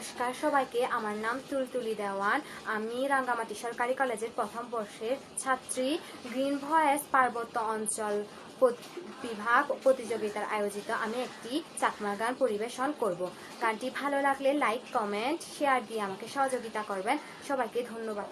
নমস্কার সবাইকে, আমার নাম তুলতুলি দেওয়ান। আমি রাঙ্গামাটি সরকারি কলেজের প্রথম বর্ষের ছাত্রী। গ্রিন ভয়েস পার্বত্য অঞ্চল বিভাগ প্রতিযোগিতার আয়োজিত আমি একটি চাকমা গান পরিবেশন করব। গানটি ভালো লাগলে লাইক, কমেন্ট, শেয়ার দিয়ে আমাকে সহযোগিতা করবেন। সবাইকে ধন্যবাদ।